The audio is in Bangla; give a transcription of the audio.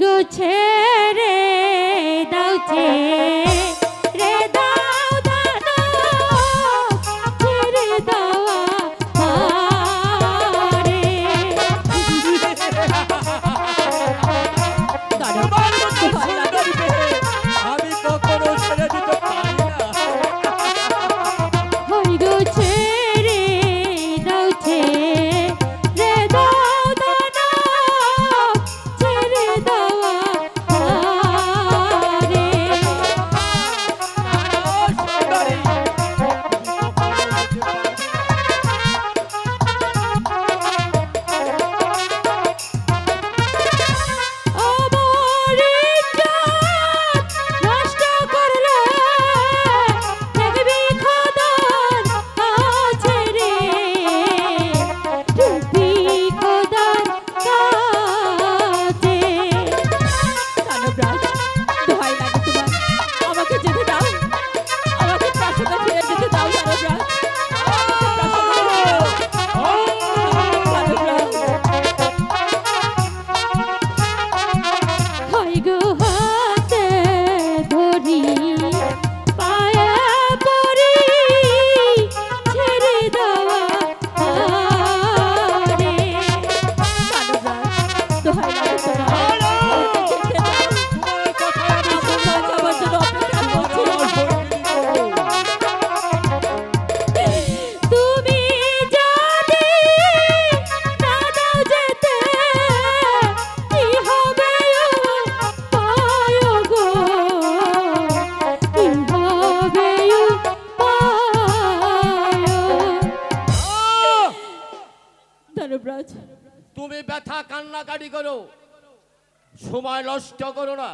গো ছেড়ে দাও ছেড়ে। তুমি ব্যথা কান্নাকাটি করো। সময় নষ্ট করো না।